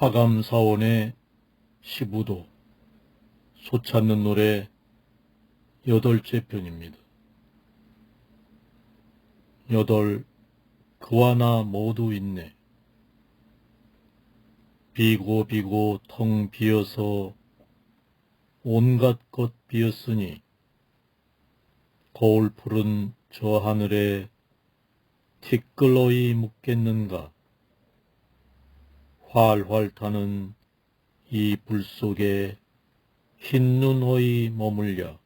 화감사원의 시부도 소 찾는 노래 여덟째 편입니다. 여덟 그와 나 모두 있네. 비고 비고 텅 비어서 온갖 것 비었으니 거울 푸른 저 하늘에 티끌로이 묻겠는가 활활 타는 이 불 속에 흰 눈 호이 머물려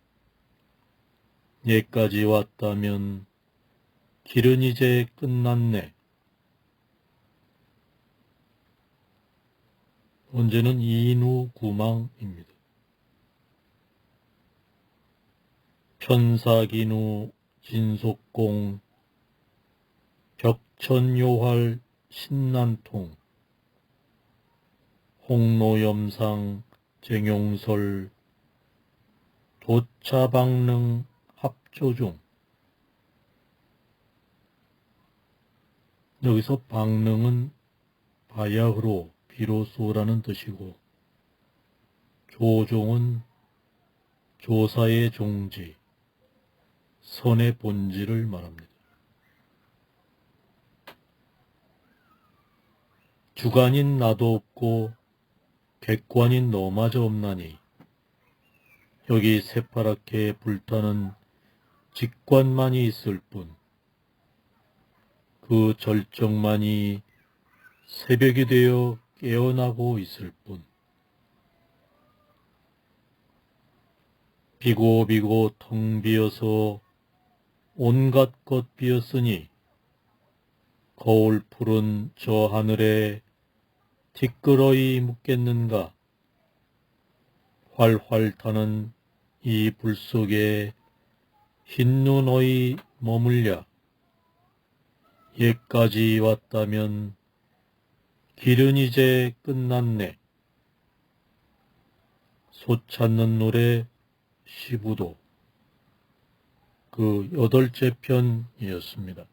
예까지 왔다면 길은 이제 끝났네. 문제는 인후 구망입니다. 편사기누 진속공 벽천요활 신난통 홍로염상 쟁용설 도차방능 합조중 여기서 방능은 바야흐로 비로소라는 뜻이고 조종은 조사의 종지, 선의 본질을 말합니다. 주관인 나도 없고 객관인 너마저 없나니. 여기 새파랗게 불타는 직관만이 있을 뿐. 그 절정만이 새벽이 되어 깨어나고 있을 뿐. 비고 비고 텅 비어서 온갖 것 비었으니 거울 푸른 저 하늘에 티끌어이 묻겠는가 활활 타는 이 불 속에 흰눈 어이 머물랴 예까지 왔다면 길은 이제 끝났네. 소 찾는 노래 시부도 그 여덟째 편이었습니다.